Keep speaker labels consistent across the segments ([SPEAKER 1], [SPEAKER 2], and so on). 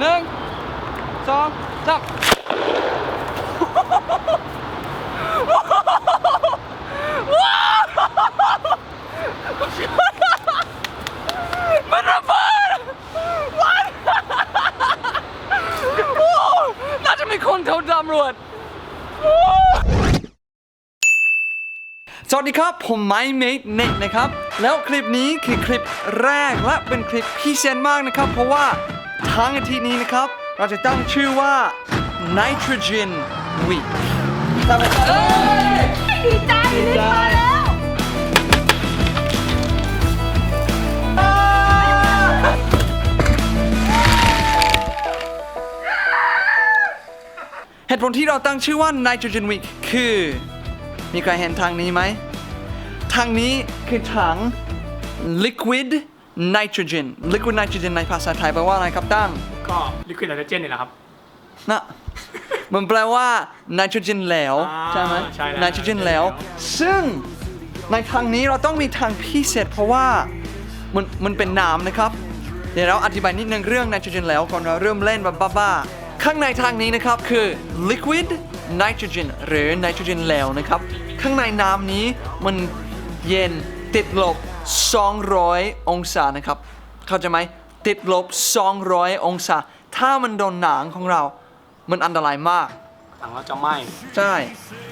[SPEAKER 1] หนึ่งสองสามมันระเบิดวันน่าจะมีคนโทรตำรวจสวัสดีครับ ผมไมค์เมดเน็ตนะครับ แล้วคลิปนี้คือคลิปแรกและเป็นคลิปพิเศษมากนะครับ เพราะว่า ทั้งอาทิตย์นี้นะครับ เราจะตั้งชื่อว่า Nitrogen Week ทำไมเอ้
[SPEAKER 2] ดีใจรีบมาแล้ว
[SPEAKER 1] เหตุผลที่เราตั้งชื่อว่า Nitrogen Week คือ มีใครเห็นทางนี้ไหม ทางนี้คือถัง Liquid Nitrogen Liquid Nitrogen ในภาษาไทยแปลว่าอะไรครับตั้ง
[SPEAKER 3] ก็ลิควิดไนโตรเจนนี่แหละครับ
[SPEAKER 1] นะมันแปลว่าไนโตรเจนเหลว
[SPEAKER 3] อ่า
[SPEAKER 1] ใช่ไหม
[SPEAKER 3] ใช่แล้ว
[SPEAKER 1] ไนโตรเจนเหลวซึ่งในทางนี้เราต้องมีทางพิเศษเพราะว่ามันมันเป็นน้ำนะครับ เดี๋ยวเราอธิบายนิดนึงเรื่องไนโตรเจนเหลวก่อนเราเริ่มเล่นแบบบ้าๆข้างในทางนี้นะครับคือ liquid nitrogen หรือไนโตรเจนเหลวนะครับ ข้างในน้ำนี้มันเย็นติดลบ 200 องศานะครับ เข้าใจไหมติดลบ 200 องศา ถ้ามันโดนหนังของเรา มันอันตรายมาก
[SPEAKER 3] ถังเราจะไหม้
[SPEAKER 1] ใช่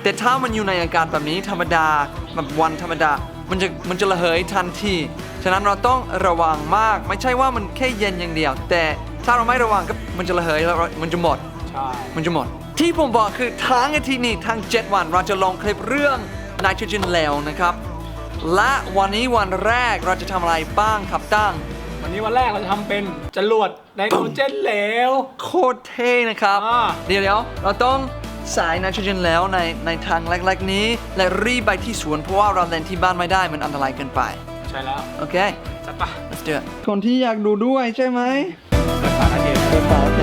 [SPEAKER 1] แต่ถ้ามันอยู่ในอากาศแบบนี้ธรรมดาแบบวันธรรมดา มันจะมันจะระเหยทันที ฉะนั้นเราต้องระวังมาก ไม่ใช่ว่ามันแค่เย็นอย่างเดียว แต่ถ้าเราไม่ระวังก็มันจะระเหยแล้วมันจะหมด
[SPEAKER 3] ใช่
[SPEAKER 1] มันจะหมด ที่ผมบอกคือทั้งอาทิตย์นี้ทั้ง 7 วันเราจะลงคลิปเรื่องไนโตรเจนเหลวนะครับ และวันนี้วันแรกเราจะทำอะไรบ้างครับตั้ง
[SPEAKER 3] วันนี้วันแรกเราจะทำเป็นจรวดไนโตรเจนเหลว
[SPEAKER 1] โคตรเท่นะครับ
[SPEAKER 3] อ่า
[SPEAKER 1] เดี๋ยวเดี๋ยวเราต้องสายไนโตรเจนแล้วในในทางเล็กๆนี้ และรีบไปที่สวนเพราะว่าเราเล่นที่บ้านไม่ได้มันอันตรายเกินไป
[SPEAKER 3] ใช่แล้ว
[SPEAKER 1] โอเค
[SPEAKER 3] จัดปะ
[SPEAKER 1] let's do it คนที่อยากดูด้วยใช่ไหม
[SPEAKER 3] เปิดฝาหน้าเดียว
[SPEAKER 1] เปิดฝาโอเค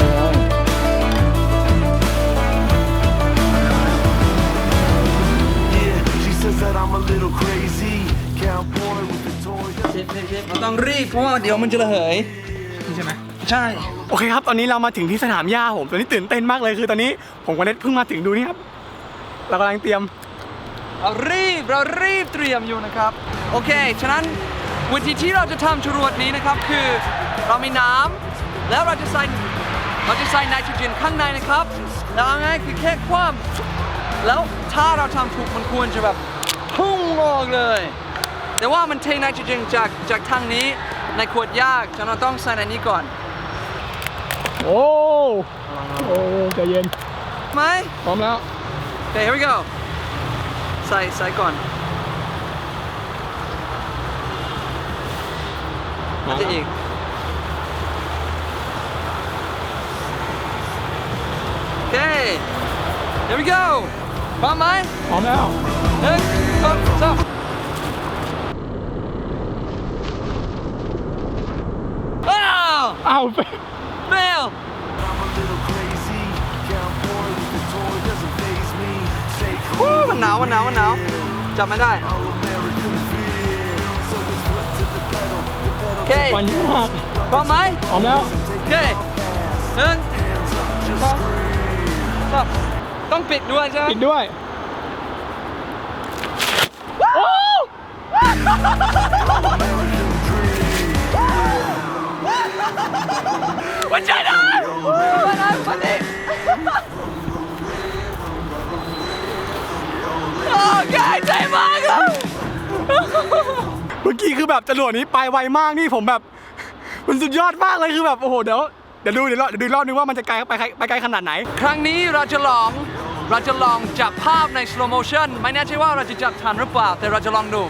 [SPEAKER 1] เชิปชิปชิปเราต้องรีบเพราะว่าเดี๋ยวมันจะระเหย
[SPEAKER 3] ใช่ไหม
[SPEAKER 1] ใช่
[SPEAKER 3] โอเคครับ ตอนนี้เรามาถึงที่สนามหญ้าผมตอนนี้ตื่นเต้นมากเลยคือตอนนี้ผมกับเน็ตเพิ่งมาถึงดูนี่ครับ เรากำลังเตรียม
[SPEAKER 1] เรารีบเรารีบเตรียมอยู่นะครับ โอเค ฉะนั้นวิธีที่เราจะทำจรวดนี้นะครับคือเรามีน้ำแล้วเราจะใส่เราจะใส่ไนโตรเจนข้างในนะครับ แล้วง่ายคือแค่คว่ำแล้วถ้าเราทำถูกมันควรจะแบบพุ่งออกเลย แต่ว่ามันเทไนโตรเจนจากจากทางนี้ในขวดยากฉะนั้นเราต้องใส่ในนี้ก่อน
[SPEAKER 3] โอ้โอ้ใจเย็น
[SPEAKER 1] ไหม
[SPEAKER 3] พร้อมแล้ว
[SPEAKER 1] โอเค here we go ใส่ใส่ก่อนอาจจะอีกโอเค here we go พร้อมไหม
[SPEAKER 3] พร้อมแล้ว
[SPEAKER 1] หนึ่งสองสามอ้าว
[SPEAKER 3] อ้าว
[SPEAKER 1] เฟล
[SPEAKER 4] I'm a little crazy. Cowboy with the toy doesn't faze me. Stay
[SPEAKER 1] วู้
[SPEAKER 4] cool.
[SPEAKER 1] มันหนาวมันหนาวมันหนาวจับไม่ได้
[SPEAKER 4] All American fear. So it's foot to the pedal. The pedal
[SPEAKER 1] โอเค
[SPEAKER 3] วันนี้มาก
[SPEAKER 1] พร้อมไหม
[SPEAKER 3] พร้อมแล้ว
[SPEAKER 1] โอเคหนึ่งสองสามต้องปิดด้วยใช่ไหม
[SPEAKER 3] ปิดด้วย
[SPEAKER 1] มันใช่ได้มาได้มาดิโอ เคใจมากครับ
[SPEAKER 3] เมื่อกี้คือแบบจรวดนี้ไปไวมากนี่ผมแบบ มันสุดยอดมากเลยคือแบบโอ้โหเดี๋ยวเดี๋ยวดูเดี๋ยวรอเดี๋ยวดูอีกรอบนึงว่ามันจะไกลไปไกลไปไกลขนาดไหน
[SPEAKER 1] ครั้งนี้เราจะลองเราจะลองจับภาพใน slow motion ไม่แน่ใจว่าเราจะจับทันหรือเปล่า แต่เราจะลองดู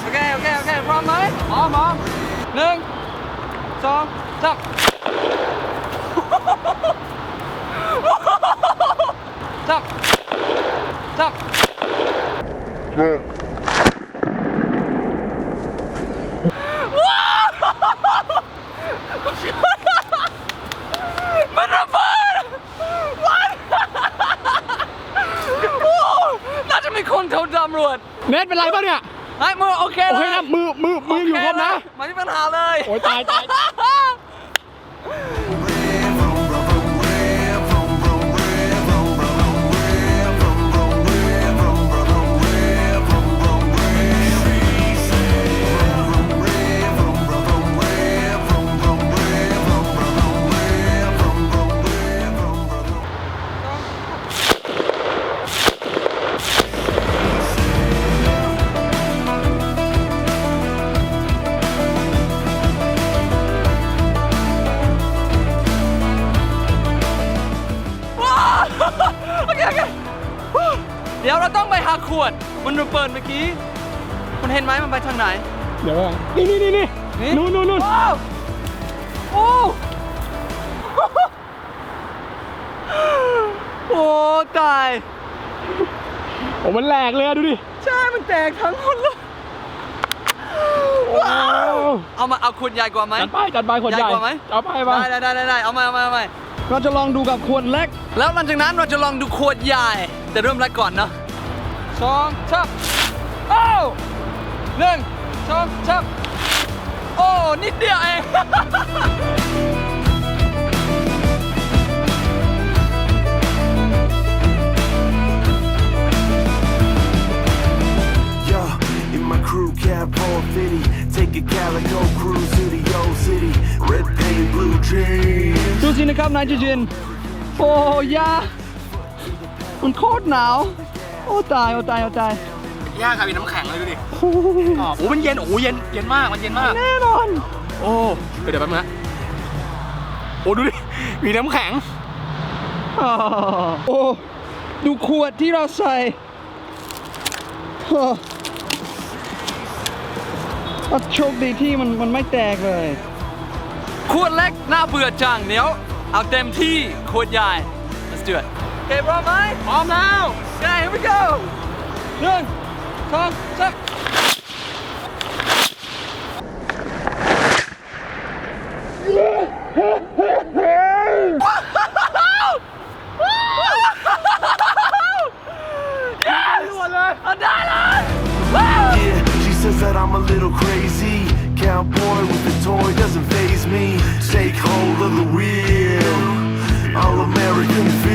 [SPEAKER 1] โอเค โอเค โอเค พร้อมไหมพร้อมพร้อมหนึ่ง สองสามสามสามมันระเบิดวันโอ้น่าจะมีคนโทรตำรวจ
[SPEAKER 3] เน็ตเป็นไรป่ะเนี่ย
[SPEAKER 1] ไอ้มือโอเค
[SPEAKER 3] โอ
[SPEAKER 1] เล
[SPEAKER 3] เค
[SPEAKER 1] ย
[SPEAKER 3] นะมือมือมืออยู่ครบนะ
[SPEAKER 1] โเเลยไม่มีปัญหาเลย
[SPEAKER 3] โอ้ยตายตาย
[SPEAKER 1] วดมันระเบิดเมื่อกี้ คุณเห็นไหมมันไปทางไหน
[SPEAKER 3] เดี๋ยวก่อนนี่นี่นี่นี่
[SPEAKER 1] นี่
[SPEAKER 3] นู่นนู่นนู่น
[SPEAKER 1] ว้าวโอ้โอ้ตาย
[SPEAKER 3] โอ้มันแหลกเลยอะดูดิ
[SPEAKER 1] ใช่ มันแตกทั้งหมดเลย
[SPEAKER 3] ว้าว
[SPEAKER 1] เอามาเอาขวดใหญ่กว่าไหม
[SPEAKER 3] จัดไปจัดไปขวดใหญ่
[SPEAKER 1] ใหญ่กว่าไหม
[SPEAKER 3] เอาไปไป
[SPEAKER 1] ได้ได้ได้ได้เอามาเอามาเอามาเราจะลองดูกับขวดเล็ก แล้วหลังจากนั้นเราจะลองดูขวดใหญ่ แต่เริ่มแรกก่อนเนาะ สองชับโอ้หนึ่งสองชับโอ้ นิดเดียวเอง
[SPEAKER 4] Yo, in my crew cab Paul Fitty, take a calico cruise to the old city. Red paint, blue jeans.
[SPEAKER 1] ดูสินะครับนายจูจิน โอ้ยามันโคตรหนาว โอ้ตายโอ้ตายโอ้ตาย
[SPEAKER 3] ย่าครับมีน้ำแข็งเลยดูดิอ๋อโอ้มันเย็น โอ้เย็น เย็นมาก มันเย็นมาก
[SPEAKER 1] แน่นอน
[SPEAKER 3] โอ้ เดี๋ยวเดี๋ยวแป๊บนึงนะ โอ้ดูดิ มีน้ำแข็ง
[SPEAKER 1] อ่าโอ้ ดูขวดที่เราใส่อ่าอะโชคดีที่มันมันไม่แตกเลย ขวดเล็กน่าเบื่อจังเดี๋ยวเอาเต็มที่ขวดใหญ่ let's do it โอเคพร้อมไหม
[SPEAKER 3] พร้อมแล้ว
[SPEAKER 1] Yeah, here we go. Done. Tom, suck.
[SPEAKER 4] Yeah, she says that I'm a little crazy Cowboy with a toy doesn't phase me Take hold of the wheel All American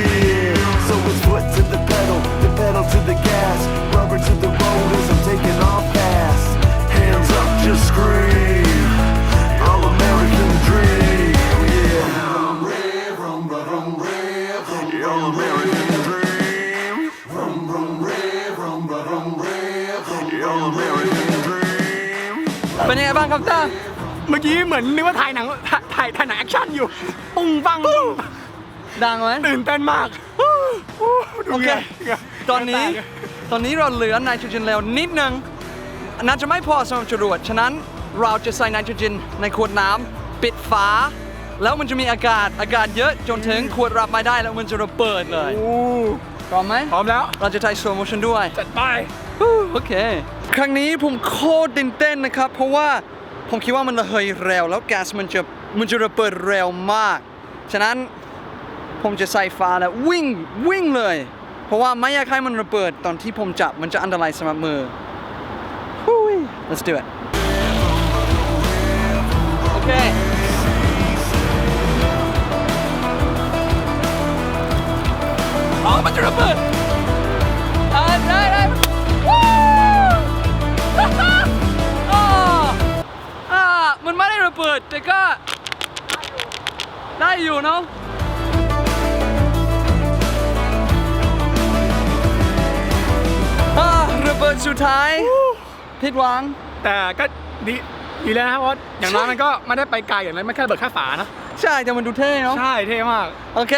[SPEAKER 1] เป็นยังไงบ้างครับต้า
[SPEAKER 3] เมื่อกี้เหมือนนึกว่าถ่ายหนังถ่ายถ่ายถ่ายหนังแอคชั่นอยู่ ปุ้งปังปุ้ง
[SPEAKER 1] ดังไหม
[SPEAKER 3] ตื่นเต้นมากดู
[SPEAKER 1] โอเค
[SPEAKER 3] เหงื่
[SPEAKER 1] ตอนนี้ตอนนี้เราเหลือไนโตรเจนแล้วนิดนึงน่าจะไม่พอสำหรับจรวด ฉะนั้นเราจะใส่ไนโตรเจนในขวดน้ำปิดฝา แล้วมันจะมีอากาศอากาศเยอะจนถึงขวดรับไม่ได้แล้วมันจะระเบิดเลย
[SPEAKER 3] โอ้
[SPEAKER 1] พร้อมไหม
[SPEAKER 3] พร้อมแล้ว
[SPEAKER 1] เราจะถ่ายสโลโมชันด้วย
[SPEAKER 3] จัดไป
[SPEAKER 1] โอเค ครั้งนี้ผมโคตรตื่นเต้นนะครับ เพราะว่าผมคิดว่ามันระเหยเร็ว แล้วแก๊สมันจะมันจะระเบิดเร็วมาก ฉะนั้นผมจะใส่ฟ้าแล้ววิ่งวิ่งเลย เพราะว่าไม่อยากให้มันระเบิดตอนที่ผมจับมันจะอันตรายสำหรับมือฮู้ย let's do it okay อยู่เนาะอ่าระเบิดสุดท้าย ผิดหวัง
[SPEAKER 3] แต่ก็ดีดีแล้วนะครับเพราะอย่างน้อยมันก็ไม่ได้ไปไกลอย่างนั้นไม่แค่ระเบิดแค่ฝานะ
[SPEAKER 1] ใช่แต่มันดูเท่เนาะ
[SPEAKER 3] ใช่เท่มาก
[SPEAKER 1] โอเค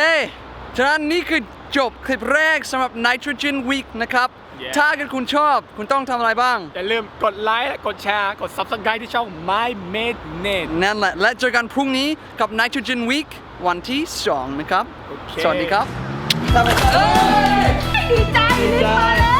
[SPEAKER 1] ฉะนั้นนี่คือจบคลิปแรกสำหรับ Nitrogen Week นะครับ
[SPEAKER 3] Yeah
[SPEAKER 1] ถ้าเกิดคุณชอบคุณต้องทำอะไรบ้าง
[SPEAKER 3] อย่าลืมกดไลค์และกดแชร์ กด subscribe ที่ช่อง My Made Net
[SPEAKER 1] นั่นแหละ และเจอกันพรุ่งนี้กับ Nitrogen Week วันที่2นะครับ
[SPEAKER 3] โอเค
[SPEAKER 1] สวัสดีครับ
[SPEAKER 2] ดีใจลิศมาแล้ว